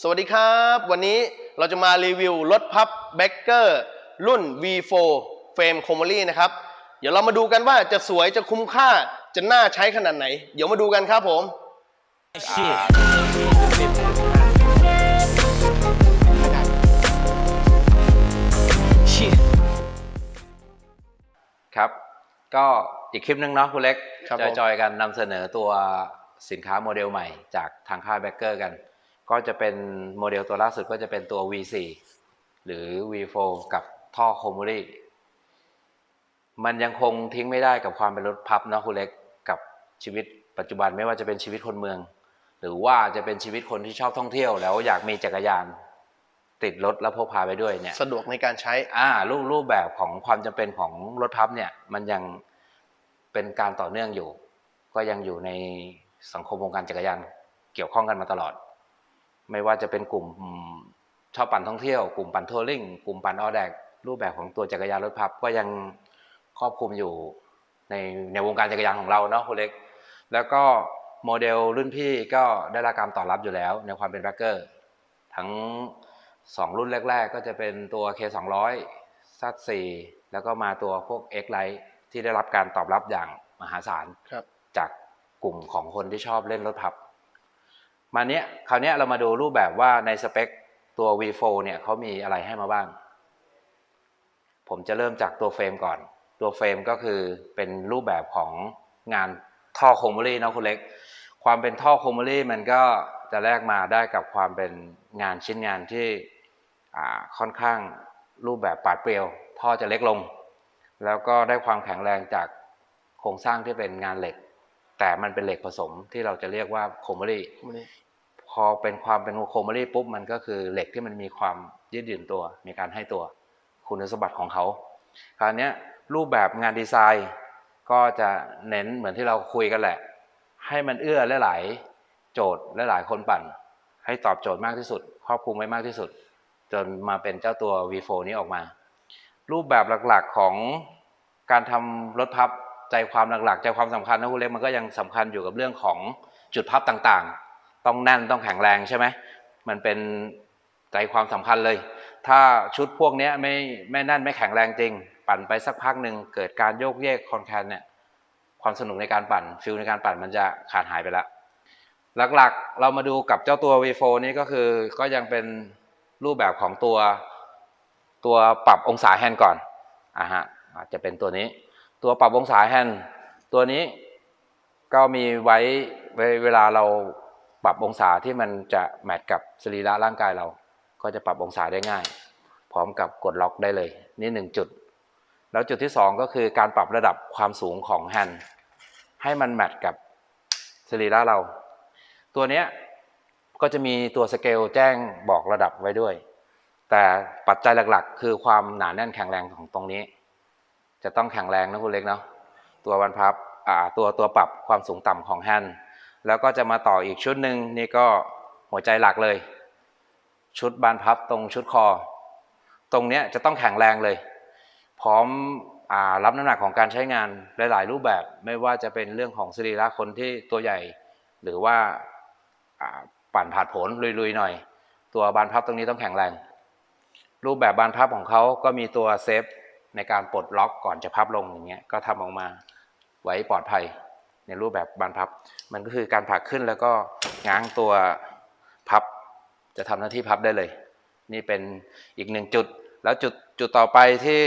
สวัสดีครับ วันนี้เราจะมารีวิวรถพับแบ็กเกอร์รุ่น V4 เฟรมโคม o ลี่นะครับ เดี๋ยวเรามาดูกันว่าจะสวยจะคุ้มค่าจะน่าใช้ขนาดไหน เดี๋ยวมาดูกันครับผม Shit. Shit. ครับ ก็อีกคลิปหนึงเนาะคุณเล็ก ครับผม จอยๆกันนำเสนอตัวสินค้าโมเดลใหม่จากทางค่ายแบ็กเกอร์กัน ก็จะเป็นโมเดลตัวล่าสุดก็จะเป็นตัว V4 หรือ V4 กับท่อโคม o ลี่มันยังคงทิ้งไม่ได้กับความเป็นรถพับเนาะคุณเล็กกับชีวิตปัจจุบันไม่ว่าจะเป็นชีวิตคนเมือง หรือว่าจะเป็นชีวิตคนที่ชอบท่องเที่ยว แล้วอยากมีจักรยานติดรถแล้วพกพาไปด้วยเนี่ยสะดวกในการใช้อ่ารูปรูปแบบของความจำเป็นของรถพับเนี่ยมันยังเป็นการต่อเนื่องอยู่ ก็ยังอยู่ในสังคมวงการจักรยานเกี่ยวข้องกันมาตลอด ไม่ว่าจะเป็นกลุ่มชอบปั่นท่องเที่ยว กลุ่มปั่นทัวริงกลุ่มปั่นออแดกรูปแบบของตัวจักรยานรถพับก็ยังครอบคลุมอยู่ในในวงการจักรยานของเราเนาะคุณเล็ก แล้วก็โมเดลรุ่นพี่ก็ได้รับการตอบรับอยู่แล้ว ในความเป็นแร็กเกอร์ ทั้ง 2 รุ่นแรก ๆ ก็จะเป็นตัว K200 Z4 แล้วก็มาตัวพวก X Lite ที่ได้รับการตอบรับอย่างมหาศาลครับจากกลุ่มของคนที่ชอบเล่นรถพับ มาเนี้ยคราวเนี้ยเรามาดูรูปแบบว่าในสเปคตัว V4 เนี่ยเขามีอะไรให้มาบ้าง ผมจะเริ่มจากตัวเฟรมก่อน ตัวเฟรมก็คือเป็นรูปแบบของงานท่อโคม o ลี่นะคุณเล็ก ความเป็นท่อโคม o ลี่มันก็จะแลกมาได้กับความเป็นงานชิ้นงานที่ค่อนข้างรูปแบบปาดเปรียว ท่อจะเล็กลง แล้วก็ได้ความแข็งแรงจากโครงสร้างที่เป็นงานเหล็ก แต่มันเป็นเหล็กผสมที่เราจะเรียกว่าโคม o ลี่ อเป็นความเป็นโคม o ลี่ปุ๊บมันก็คือเหล็กที่มันมีความยืดหยุ่นตัว มีการให้ตัว คุณสมบัติของเขา คราวนี้รูปแบบงานดีไซน์ก็จะเน้นเหมือนที่เราคุยกันแหละ ให้มันเอื้อและหลายโจทย์และหลายคนปั่น ให้ตอบโจทย์มากที่สุด ครอบคลุมไว้มากที่สุด จนมาเป็นเจ้าตัว V4 นี้ออกมา รูปแบบหลักๆของการทำรถพับใจความหลักๆ ใจความสำคัญนะคุณเล็กมันก็ยังสำคัญอยู่กับเรื่องของจุดพับต่างๆ ต้องแน่นต้องแข็งแรงใช่ไหมมันเป็นใจความสำคัญเลย ถ้าชุดพวกนี้ไม่ไม่แน่นไม่แข็งแรงจริง ปั่นไปสักพักหนึ่งเกิดการโยกเยกคอนแคนเนี่ยความสนุกในการปั่นฟิลในการปั่นมันจะขาดหายไปละหลักๆ เรามาดูกับเจ้าตัว V4 นี้ก็คือก็ยังเป็นรูปแบบของตัวตัวปรับองศาแฮนด์ก่อนอะฮะอาจจะเป็นตัวนี้ ตัวปรับองศาแฮนด์ตัวนี้ก็มีไว้เวลาเรา ปรับองศาที่มันจะแมทกับสรีระร่างกายเรา ก็จะปรับองศาได้ง่าย พร้อมกับกดล็อกได้เลย นี่หนึ่งจุด แล้วจุดที่สองก็คือการปรับระดับความสูงของแฮนด์ให้มันแมทกับสรีระเรา ตัวเนี้ยก็จะมีตัวสเกลแจ้งบอกระดับไว้ด้วย แต่ปัจจัยหลักๆ คือความหนาแน่นแข็งแรงของตรงนี้ จะต้องแข็งแรงนะคุณเล็กเนาะตัวบรรพับตัวตัวปรับความสูงต่ำของแฮนด์ แล้วก็จะมาต่ออีกชุดหนึ่งนี่ก็หัวใจหลักเลย ชุดบานพับตรงชุดคอ ตรงเนี้ยจะต้องแข็งแรงเลย พร้อมอรับน้ำหนักของการใช้งานหลาย ๆ รูปแบบไม่ว่าจะเป็นเรื่องของสรีระคนที่ตัวใหญ่ หรือว่าปั่นผาดโผนลุย ๆ หน่อย ตัวบานพับตรงนี้ต้องแข็งแรง รูปแบบบานพับของเขาก็มีตัวเซฟในการปลดล็อกก่อนจะพับลงอย่างเงี้ยก็ทำออกมาไว้ปลอดภัย ในรูปแบบบานพับ มันก็คือการผลักขึ้นแล้วก็ง้างตัวพับ จะทำหน้าที่พับได้เลย นี่เป็นอีกหนึ่งจุด แล้วจุดจุดต่อไปที่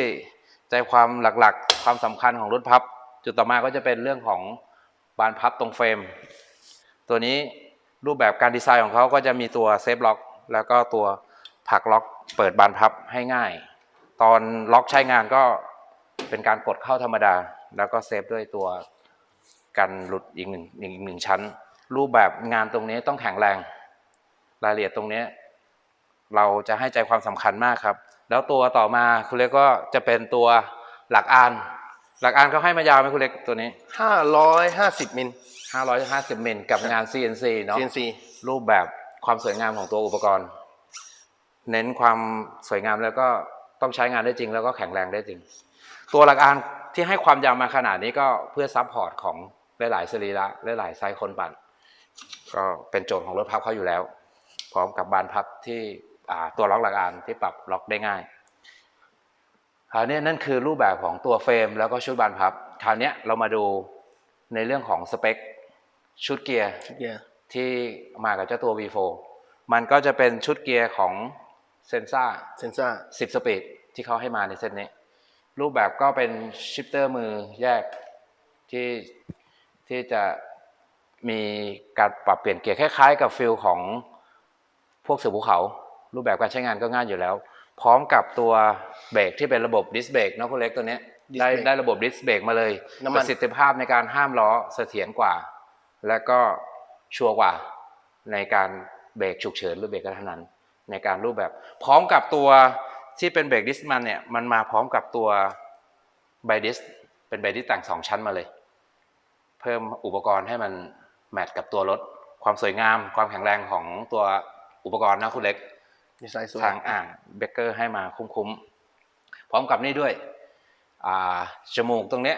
ใจความหลักๆ ความสำคัญของรถพับ จุดต่อมาก็จะเป็นเรื่องของบานพับตรงเฟรม ตัวนี้รูปแบบการดีไซน์ของเขาก็จะมีตัวเซฟล็อกแล้วก็ตัวผลักล็อกเปิดบานพับให้ง่าย ตอนล็อกใช้งานก็เป็นการกดเข้าธรรมดา แล้วก็เซฟด้วยตัว กันหลุดอีกหนึ่งอีกหนึ่งชั้น รูปแบบงานตรงนี้ต้องแข็งแรง รายละเอียดตรงเนี้ยเราจะให้ใจความสำคัญมากครับ แล้วตัวต่อมาคุณเล็กก็จะเป็นตัวหลักอาน หลักอานเขาให้มายาวไหมคุณเล็กตัวนี้550มิล550มิลกับงาน CNC เนาะ CNC รูปแบบความสวยงามของตัวอุปกรณ์ เน้นความสวยงามแล้วก็ต้องใช้งานได้จริง แล้วก็แข็งแรงได้จริง ตัวหลักอานที่ให้ความยาวมาขนาดนี้ก็เพื่อซับพอร์ตของ หลายๆสรีระหลายๆไซส์คนปั่น ก็เป็นโจทย์ของรถพับเขาอยู่แล้ว พร้อมกับบานพับที่อ่าตัวล็อกหลักอานที่ปรับล็อกได้ง่ายคราวนี้นั่นคือรูปแบบของตัวเฟรม แล้วก็ชุดบานพับคราวนี้เรามาดูในเรื่องของสเปคชุดเกียร์ชุดเกียร์ที่มากับเจ้าตัว V4 มันก็จะเป็นชุดเกียร์ของเซนซ่าเซนซ่า10สปีดที่เขาให้มาในเซตนี้ รูปแบบก็เป็นชิปเตอร์มือแยกที่ ที่จะมีการปรับเปลี่ยนเกียร์คล้ายๆ กับฟิลของพวกเสือภูเขา รูปแบบการใช้งานก็ง่ายอยู่แล้ว พร้อมกับตัวเบรกที่เป็นระบบดิสเบรกเนาะคุณเล็กตัวเนี้ย Disc ได้ brake ได้ระบบดิสเบรกมาเลยน้ำมันประสิทธิภาพในการห้ามล้อเสถียรกว่า และก็ชัวร์กว่าในการเบรกฉุกเฉินหรือเบรกกระทันหันในการรูปแบบ พร้อมกับตัวที่เป็นเบรกดิสมันเนี่ยมันมาพร้อมกับตัวไบดิสเป็นไบดิสแต่งสองชั้นมาเลย เพิ่มอุปกรณ์ให้มันแมทกับตัวรถ ความสวยงาม ความแข็งแรงของตัวอุปกรณ์นะคุณเล็กดีไซน์สวยทางอ่าเบเกอร์ให้มาคุ้มๆ พร้อมกับนี่ด้วยอ่าจมูกตรงเนี้ย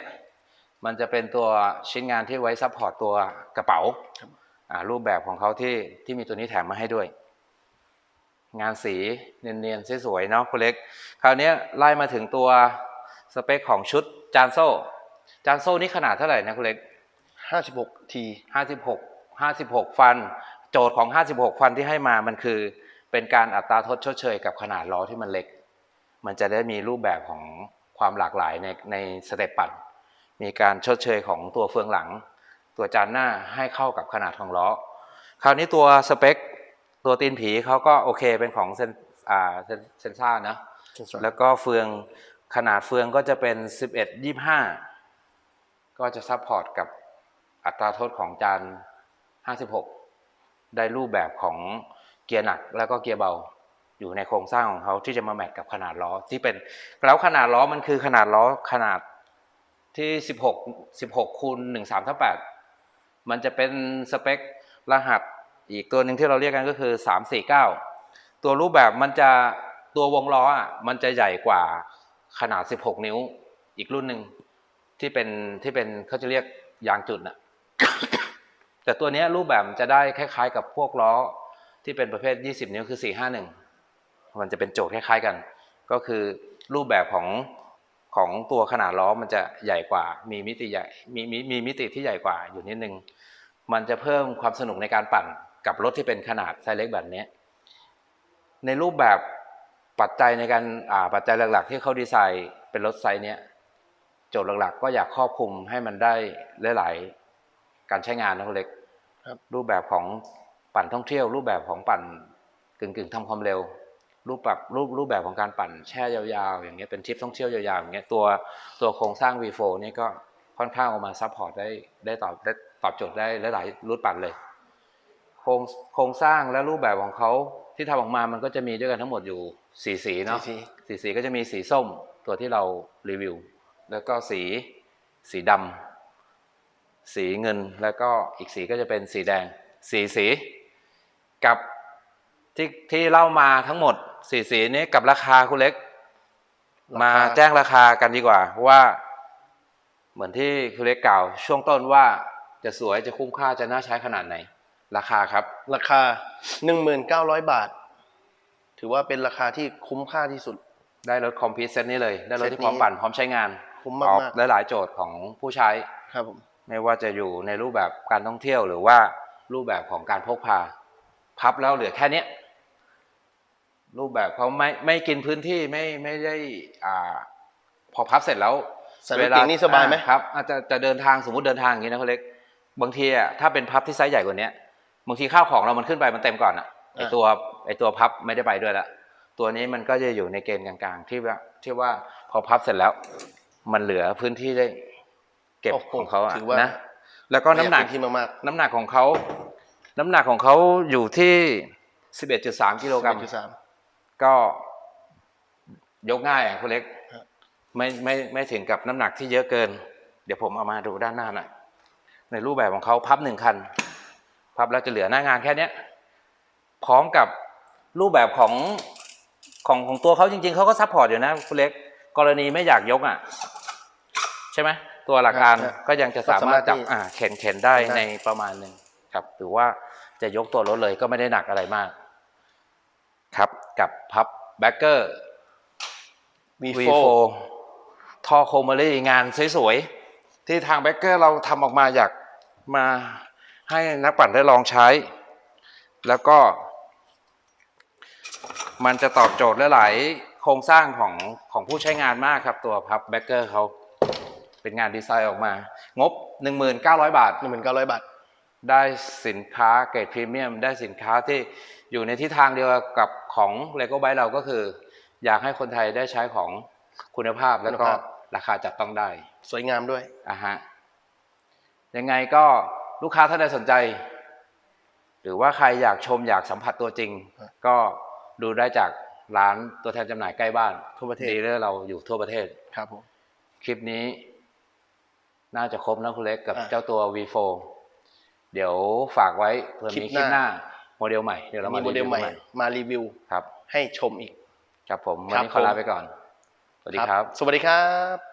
มันจะเป็นตัวชิ้นงานที่ไว้ซัพพอร์ตตัวกระเป๋าอ่ารูปแบบของเขาที่ที่มีตัวนี้แถมมาให้ด้วย งานสีเนียนๆสวยๆเนาะคุณเล็ก คราวเนี้ยไล่มาถึงตัวสเปคของชุดจานโซ่ จานโซ่นี่ขนาดเท่าไหร่นะคุณเล็ก ห้าสิบหกที56 56ฟัน โจทย์ของ56ฟันที่ให้มามันคือ เป็นการอัตราทดชดเชยกับขนาดล้อที่มันเล็ก มันจะได้มีรูปแบบของความหลากหลายในในสเต็ปปั่นมีการชดเชยของตัวเฟืองหลัง ตัวจานหน้าให้เข้ากับขนาดของล้อ คราวนี้ตัวสเปค ตัวตีนผีเขาก็โอเคเป็นของเซนอ่าเซนเซนซ่านะเซนซ่าแล้วก็เฟืองขนาดเฟืองก็จะเป็น 11 25 ก็จะซัพพอร์ตกับ อัตราโทษของจาน 56 ได้รูปแบบของเกียร์หนักแล้วก็เกียร์เบาอยู่ในโครงสร้างของเขาที่จะมาแมทกับขนาดล้อที่เป็นแล้วขนาดล้อมันคือขนาดล้อขนาดที่ 16 16คูณ13ทับ8มันจะเป็นสเปครหัสอีกตัวหนึ่งที่เราเรียกกันก็คือ 349 ตัวรูปแบบมันจะตัววงล้ออะมันจะใหญ่กว่าขนาด 16 นิ้วอีกรุ่นหนึ่งที่เป็นที่เป็นเขาจะเรียกยางจุดน่ะ แต่ตัวนี้รูปแบบจะได้คล้าย ๆ กับพวกล้อที่เป็นประเภท 20 นิ้วคือ 451 มันจะเป็นโจทย์คล้ายๆกัน ก็คือรูปแบบของของตัวขนาดล้อมันจะใหญ่กว่า มีมิติใหญ่มีมีมีมิติที่ใหญ่กว่าอยู่นิดนึง มันจะเพิ่มความสนุกในการปั่นกับรถที่เป็นขนาดไซส์เล็กแบบนี้ ในรูปแบบปัจจัยในการอ่าปัจจัยหลัก ๆ ที่เขาดีไซน์เป็นรถไซส์เนี้ยโจทย์หลักๆ ก็อยากครอบคลุมให้มันได้หลาย การใช้งานนะคุณเล็กครับรูปแบบของปั่นท่องเที่ยว รูปแบบของปั่นกึ่งๆทำความเร็ว รูปแบบรูปรูปแบบของการปั่นแช่ยาวๆ อย่างเงี้ยเป็นทริปท่องเที่ยวยาวๆอย่างเงี้ยตัวตัวโครงสร้าง V4 นี่ก็ค่อนข้างเออกมาซัพพอร์ตได้ได้ตอบได้ตอบโจทย์ได้หลายๆรูปปั่นเลย โครงโครงสร้างและรูปแบบของเขาที่ทำออกมามันก็จะมีด้วยกันทั้งหมดอยู่สีสีเนาะสีสีสีก็จะมีสีส้มตัวที่เรารีวิว แล้วก็สีสีดำ สีเงินแล้วก็อีกสีก็จะเป็นสีแดงสีสี กับที่ที่เล่ามาทั้งหมดสีสีนี้กับราคาคุณเล็กราคามาแจ้งราคากันดีกว่า ว่า เหมือนที่คุณเล็กกล่าว ช่วงต้นว่าจะสวยจะคุ้มค่าจะน่าใช้ขนาดไหน ราคาครับ ราคาหนึ่งหมื่นเก้าร้อยบาท ถือว่าเป็นราคาที่คุ้มค่าที่สุด ได้รถคอมพิวเซตนี้เลย ได้รถเซตที่พร้อมนี้ปั่นพร้อมใช้งานคุ้มตอบมากหลายๆโจทย์ของผู้ใช้ๆครับผม ไม่ว่าจะอยู่ในรูปแบบการท่องเที่ยวหรือว่ารูปแบบของการพกพา พับแล้วเหลือแค่เนี้ยรูปแบบเขาไม่ไม่กินพื้นที่ไม่ไม่ได้อ่าพอพับเสร็จแล้วใส่รถเก๋งนี่สบายไหมอ่ครับอาจจะจะเดินทางสมมติเดินทางอย่างนี้นะคุณเล็ก บางทีอะถ้าเป็นพับที่ไซส์ใหญ่กว่าเนี้ยบางทีข้าวของเรามันขึ้นไปมันเต็มก่อนอะไอตัวไอตัวพับไม่ได้ไปด้วยละตัวนี้มันก็จะอยู่ในเกณฑ์กลางๆ ที่ว่าที่ว่าพอพับเสร็จแล้ว มันเหลือพื้นที่ได้ เก็บโโหของเขาอะถือว่านะแล้วก็น้ำหนักที่มากน้ำหนักของเขาน้ำหนักของเขาอยู่ที่11.3กิโลๆกรัมจุดสามก็ยกง่ายอะคุณเล็กครับไม่ไม่ไม่ถึงกับน้ำหนักที่เยอะเกิน เดี๋ยวผมเอามาดูด้านหน้าหน่อยในรูปแบบของเขาพับหนึ่งคัน พับแล้วจะเหลือหน้างานแค่เนี้ยพร้อมกับรูปแบบของของของตัวเขาจริง ๆเขาก็ซัพพอร์ตอยู่นะคุณเล็ก กรณีไม่อยากยกอะ ใช่ไหม ตัวหลักการครับก็ยังจะสามารถจับก็สามารถที่อ่าเข็นเข็นได้ได้ในประมาณหนึ่งครับหรือว่าจะยกตัวรถเลยก็ไม่ได้หนักอะไรมาก ครับกับพับแบ็กเกอร์ V4 V4 ท่อโคมอรี่งานสวยๆ ที่ทางแบ็กเกอร์เราทำออกมาอยากมาให้นักปั่นได้ลองใช้ แล้วก็ มันจะตอบโจทย์หลายๆโครงสร้างของของผู้ใช้งานมากครับตัวพับแบ็กเกอร์เขา เป็นงานดีไซน์ออกมา งบ 1,900 บาทหนึ่งหมื่นเก้าร้อยบาท ได้สินค้าเกรดพรีเมียม ได้สินค้าที่อยู่ในทิศทางเดียวกับของเลโก้ไบเราก็คือ อยากให้คนไทยได้ใช้ของคุณภาพแล้วก็คุณภาพราคาจับต้องได้ สวยงามด้วยอะฮะยังไงก็ลูกค้าท่านใดสนใจ หรือว่าใครอยากชมอยากสัมผัสตัวจริงครับก็ดูได้จากร้านตัวแทนจำหน่ายใกล้บ้านทั่วประเทศดีลเลอร์เราอยู่ทั่วประเทศครับผมคลิปนี้ น่าจะครบนะคุณเล็กกับอะเจ้าตัว V4 เดี๋ยวฝากไว้เผื่อคลิปมีคลิปหหน้าน้าโมเดลใหม่เดี๋ยวเรามีมาโมเดลใหม่รีวิวมารีวิวครับ ให้ชมอีก ครับผมควันรับนี้ขอลาผมไปก่อน สวัสดีครับ สวัสดีครับ